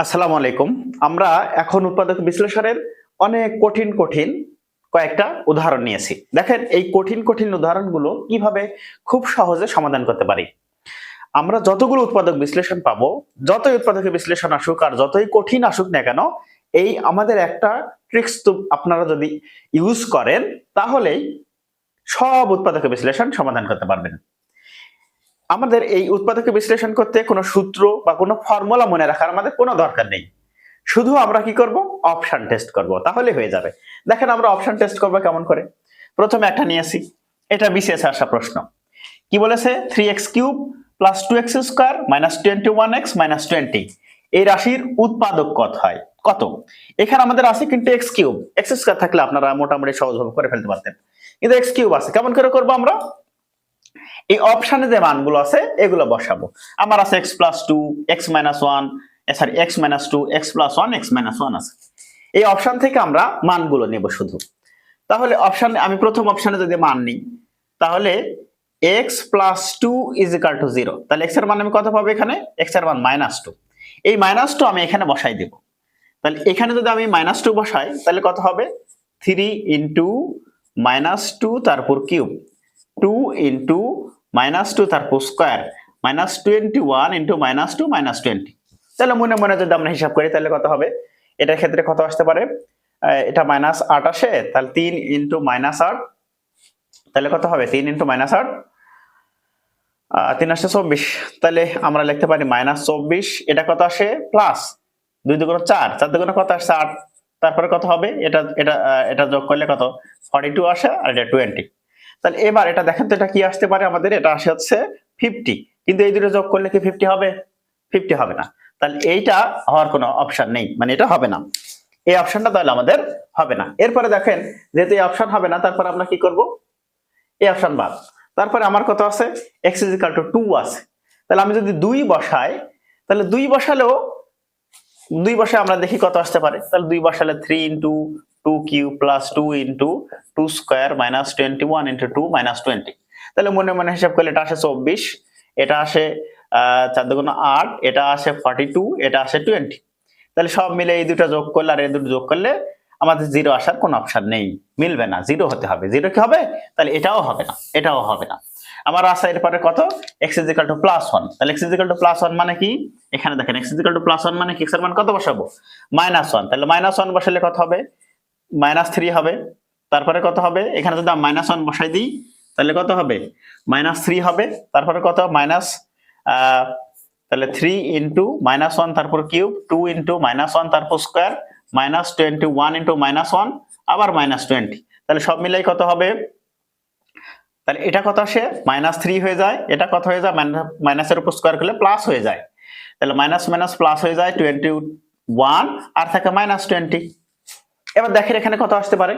আসসালামু আলাইকুম। আমরা এখন উৎপাদক বিশ্লেষণের অনেক কঠিন কঠিন কয়েকটা উদাহরণ নিয়েছি। দেখেন, এই কঠিন কঠিন উদাহরণগুলো কীভাবে খুব সহজে সমাধান করতে পারি? আমরা যতগুলো উৎপাদক বিশ্লেষণ পাবো, যতই উৎপাদকের বিশ্লেষণ আসুক আর যতই কঠিন আসুক না কেন, এই আমাদের একটা ট্রিক্স তো আপনারা যদি ইউজ করেন, তাহলেই সব উৎপাদকের বিশ্লেষণ সমাধান করতে পারবেন। আমাদের এই উৎপাদকে বিশ্লেষণ করতে কোনো সূত্র বা কোনো ফর্মুলা মনে রাখার আমাদের কোনো দরকার নেই। শুধু আমরা কি করব? অপশন টেস্ট করব, তাহলে হয়ে যাবে। দেখেন আমরা অপশন টেস্ট করব কেমন করে? প্রথমে একটা নিয়ে আসি। এটা বিশেষ আসা প্রশ্ন। কি বলেছে? Three x cube plus two x square minus twenty one x minus twenty এই রাশির উৎপাদক কত হয়? কত? এখানে আমাদের আছে কিন্তু এক্স কিউব এক্স স্কোয়ার থাকলে আপনারা মোটামুটি সহজভাবে করে ফেলতে পারতেন। কিন্তু এক্স কিউব আছে। কেমন করে করব আমরা? এই অপশনে যে মানগুলো আছে, এগুলো বসাবো। আমার আছে x plus two x minus one sorry x minus two x plus one x minus one আছে। এই অপশন থেকে আমরা মানগুলো নেব শুধু। তাহলে অপশন, আমি প্রথম অপশনে যদি মান নিই, তাহলে x plus two is equal two zero তাহলে এক্সের মান আমি কত পাবো এখানে? এক্সের মান মাইনাস টু এই মাইনাস টু আমি এখানে বসাই দেব। তাহলে এখানে যদি আমি মাইনাস টু বসাই, তাহলে কত হবে? থ্রি ইন্টু মাইনাস টু তারপর cube two into minus two তারপর square minus twenty one into minus two minus twenty তাহলে মনে মনে যদি আমরা হিসাব করি, তাহলে কত হবে? এটার ক্ষেত্রে কত আসতে পারে? এটা মাইনাস আট আসে, তাহলে তিন ইন্টু মাইনাস আট, তাহলে কত হবে? তিন ইন্টু মাইনাস আট। তিন আসছে চব্বিশ। তাহলে আমরা লিখতে পারি মাইনাস চব্বিশ, এটা কত আসে? প্লাস দুই দুগুণ চার চার দুগুণ কত আসছে? আট। তারপরে কত হবে? এটা এটা এটা যোগ করলে কত? ফর্টি টু আসে আর এটা টোয়েন্টি তাহলে এবার এটা দেখেন তো এটা কি আসতে পারে আমাদের? এটা আসে হচ্ছে ফিফটি কিন্তু এই দুটো যোগ করলে কি ফিফটি হবে? ফিফটি হবে না। তাহলে এইটা হওয়ার কোনো অপশন নেই। মানে এটা হবে না। এই অপশনটা তাহলে আমাদের হবে না। এরপরে দেখেন, যেহেতু এই অপশন হবে না, তারপর আমরা কি করব? এই অপশন বাদ। তারপরে আমার কত আছে? এক্স ইজিক্যাল টু টু আছে। তাহলে আমি যদি দুই বসাই, তাহলে দুই বসালেও, দুই বসে আমরা দেখি কত আসতে পারে। তাহলে দুই বসালে three into two cube plus two into two square minus twenty one into two minus twenty তাহলে মনে মনে হিসাব করলে এটা আসে চব্বিশ, এটা আসে চার দুগুণ আট, এটা আসে ফর্টি টু এটা আসে টোয়েন্টি তাহলে সব মিলে এই দুটো যোগ করলে আর এই দুটো যোগ করলে আমাদের জিরো আসার কোনো অপশন নেই। মিলবে না জিরো হতে হবে। জিরো কি হবে? তাহলে এটাও হবে না, এটাও হবে না। আমার আসা এরপরে কত? X is equal two plus one তাহলে x is equal two plus one মানে কি? এখানে দেখেন x is equal two plus one মানে কি? এক্সের মান কত বসাবো? মাইনাস ওয়ান তাহলে মাইনাস ওয়ান বসালে কত হবে? মাইনাস থ্রি হবে। তারপরে কত হবে? এখানে যদি মাইনাস ওয়ান বসাই দিই, তাহলে কত হবে? মাইনাস থ্রি হবে, তারপরে কত? মাইনাস তাহলে থ্রি ইন্টু মাইনাস ওয়ান তারপর cube two into minus one তারপর square minus twenty one into minus one আবার মাইনাস টোয়েন্টি তাহলে সব মিলাই কত হবে? তাহলে এটা কত আসে? মাইনাস থ্রি হয়ে যায়। এটা কত হয়ে যায়? মাইনাসের উপর স্কোয়ার করলে প্লাস হয়ে যায়। তাহলে মাইনাস মাইনাস প্লাস হয়ে যায় টোয়েন্টি ওয়ান আর থাকে মাইনাস টোয়েন্টি এবার দেখেন এখানে কত আসতে পারে।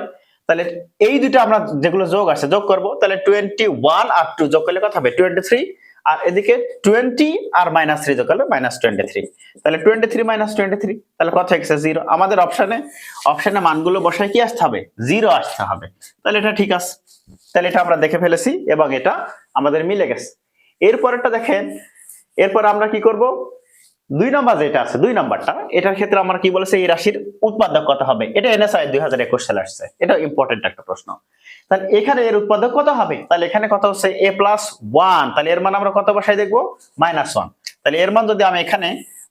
তাহলে এই দুটো আমরা যেগুলো যোগ আছে, যোগ করব, তাহলে টোয়েন্টি ওয়ান আর টু যোগ করলে কত হবে? টোয়েন্টি থ্রি আর এদিকে টোয়েন্টি আর মাইনাস থ্রি যোগ করলে মাইনাস টোয়েন্টি থ্রি তাহলে twenty three minus twenty three তাহলে কত এসেছে জিরো আমাদের অপশনে অপশনে মানগুলো বসায় কি আসতে হবে? জিরো আসতে হবে। তাহলে এটা ঠিক আছে। তাহলে এটা আমরা দেখে ফেলেছি এবং এটা আমাদের মিলে গেছে। এরপরেরটা দেখেন, এরপর আমরা কি করব? দুই নাম্বার যেটা আছে, দুই নাম্বারটা, এটার ক্ষেত্রে আমরা কি বলেছে, এই রাশির উৎপাদক কত হবে? এটা এনএসআই দুই হাজার একুশ সালে আসছে। এটা ইম্পর্টেন্ট একটা প্রশ্ন। তাহলে এখানে এর উৎপাদক কত হবে? তাহলে এখানে কত হচ্ছে? এ প্লাস ওয়ান তাহলে এর মান আমরা কত বসাই দেখব? মাইনাস ওয়ান তাহলে এর মান যদি আমি এখানে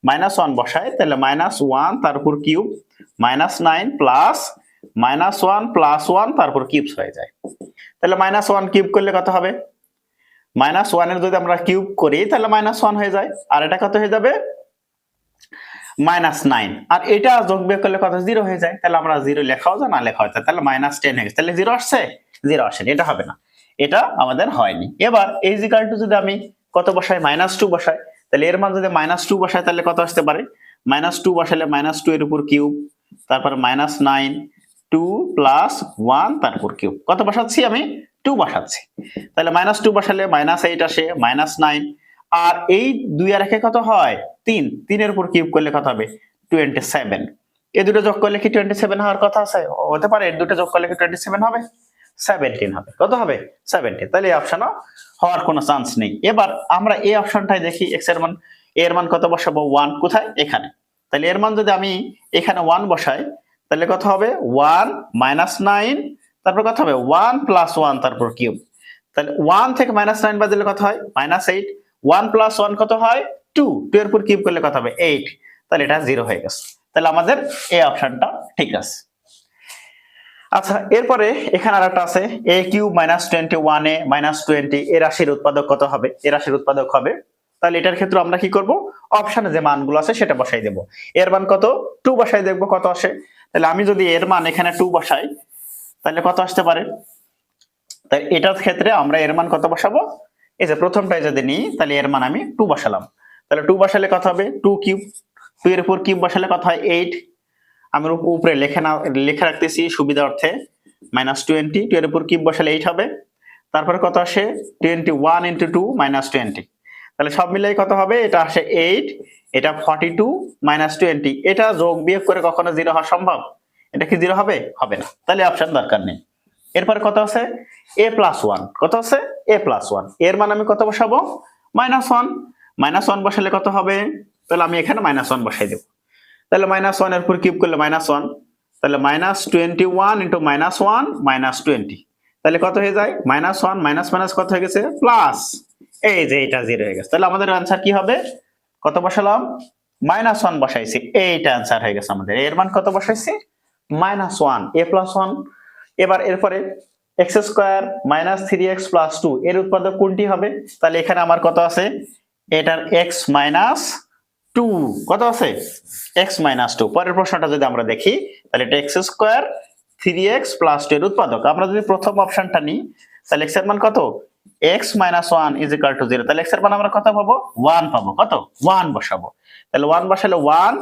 মাইনাস ওয়ান বসাই, তাহলে মাইনাস ওয়ান তারপর cube minus nine plus minus one plus one তারপর কিউবস হয়ে যায়। তাহলে মাইনাস ওয়ান কিউব করলে কত হবে? মাইনাস ওয়ানের যদি আমরা কিউব করি, তাহলে মাইনাস ওয়ান হয়ে যায়। আর এটা কত হয়ে যাবে? Minus nine. আর এটা যোগ বিয়োগ করলে কত? জিরো হয়ে যায়। তাহলে আমরা জিরো লেখাও যায়, না লেখা যায়। তাহলে মাইনাস টেন হয়ে গেছে। তাহলে জিরো আসছে? জিরো আসেনি। এটা হবে না। এটা আমাদের হয়নি। এবার এই জিকাল টু যদি আমি কত বসাই? মাইনাস টু বসাই। তাহলে এর মান যদি মাইনাস টু বসাই, তাহলে কত আসতে পারে? মাইনাস টু বসালে মাইনাস টু এর উপর কিউব। তারপর minus nine, two plus one তারপর কিউব। কত বসাচ্ছি আমি? টু বসাচ্ছি। তাহলে মাইনাস টু বসালে মাইনাস এইট আসে। মাইনাস নাইন আর এই দুই আর একে কত হয়? তিন। তিনের উপর কিউব করলে কত হবে? টোয়েন্টি সেভেন এ দুটো যোগ করলে কি টোয়েন্টি সেভেন হওয়ার কথা আছে? হতে পারে। এর দুটো যোগ করলে কি টোয়েন্টি সেভেন হবে? সেভেন্টিন হবে। কত হবে? সেভেন্টিন তাহলে এই অপশনও হওয়ার কোনো চান্স নেই। এবার আমরা এই অপশনটাই দেখি এক্সের মান এর মান কত বসাবো? ওয়ান কোথায়? এখানে। তাহলে এর মান যদি আমি এখানে ওয়ান বসাই, তাহলে কত হবে? ওয়ান মাইনাস নাইন তারপর কত হবে? ওয়ান প্লাস ওয়ান তারপর কিউব। তাহলে ওয়ান থেকে মাইনাস নাইন বাদ দিলে কত হয়? Minus eight one plus one কত হয়? টু। টু এর পর কিউব করলে কত হবে? এইট। তাহলে এটা জিরো হয়ে গেছে। তাহলে আমাদের এই অপশনটা ঠিক আছে। আচ্ছা এরপরে এখানে আর একটা আছে। A cube minus twenty one a minus twenty. এ রাশির উৎপাদক কত হবে? এ রাশির উৎপাদক হবে। তাহলে এটার ক্ষেত্রে আমরা কি করব? অপশনে যে মানগুলো আছে সেটা বসাই দেব। এর মান কত? টু বসাই দেখব কত আসে। তাহলে আমি যদি এর মান এখানে টু বসাই, তাহলে কত আসতে পারে? তাই এটার ক্ষেত্রে আমরা এর মান কত বসাবো? এই যে প্রথমটাই যদি নিই, তাহলে এর মান আমি টু বসালাম। তাহলে টু বসালে কত হবে? টু কিউব টু এর উপর কিউব বসালে কত হয়? এইট আমি উপরে লেখে না লেখা রাখতেছি সুবিধা অর্থে। মাইনাস টোয়েন্টি টু এর উপর কিউব বসালে এইট হবে। তারপরে কত আসে? Twenty one into two minus twenty তাহলে সব মিলিয়ে কত হবে? এটা আসে এইট এটা ফর্টি টু মাইনাস টোয়েন্টি এটা যোগ বিয়োগ করে কখনো জিরো হওয়া সম্ভব? এটা কি জিরো হবে? হবে না। তাহলে অপশন দরকার নেই। এরপরে কত আছে? এ প্লাস ওয়ান কত আছে? এ প্লাস ওয়ানের মান আমি কত বসাবো? মাইনাস ওয়ান মাইনাস ওয়ান বসালে কত হবে? তাহলে আমি এখানে মাইনাস ওয়ান বসাই দেবো। তাহলে মাইনাস ওয়ানের উপর কিউব করলে মাইনাস ওয়ান তাহলে minus twenty one into minus one minus twenty তাহলে কত হয়ে যায়? মাইনাস ওয়ান মাইনাস মাইনাস কত হয়ে গেছে? প্লাস এই যে এটা জিরো হয়ে গেছে। তাহলে আমাদের আনসার কি হবে? কত বসালাম? মাইনাস ওয়ান বসাইছি। এইটা আনসার হয়ে গেছে আমাদের। এর মান কত বসাইছি? মাইনাস ওয়ান এ প্লাস ওয়ান এবার এরপরে x square minus three x plus two, এর উৎপাদক কোনটি হবে? তাহলে এখানে আমার কত আছে? এটার এক্স মাইনাস টু, কত আছে? X minus two. পরের প্রশ্নটা যদি আমরা দেখি, তাহলে এটা x square three x plus two এর উৎপাদক। আমরা যদি প্রথম অপশনটা নিই, তাহলে এক্সের মান কত? X minus one is equal two zero. তাহলে এক্সের মান আমরা কত পাবো? ওয়ান পাবো। কত? ওয়ান বসাবো। তাহলে ওয়ান বসালে one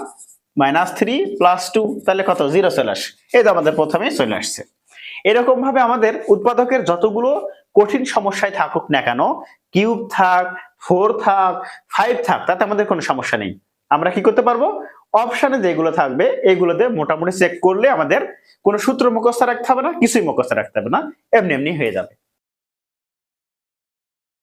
minus three plus two, তাহলে কত? জিরো চলে আসে। এই তো আমাদের প্রথমেই চলে আসছে। এরকম ভাবে আমাদের উৎপাদকের যতগুলো কঠিন সমস্যায় থাকুক না কেন, কিউব থাক, ফোর থাক, ফাইভ থাক, তাতে আমাদের কোনো সমস্যা নেই। আমরা কি করতে পারব? অপশানে যেগুলো থাকবে, এগুলোতে মোটামুটি চেক করলে আমাদের কোনো সূত্র মুখস্থ রাখতে হবে না, কিছুই মুখস্থ রাখতে হবে না, এমনি এমনি হয়ে যাবে।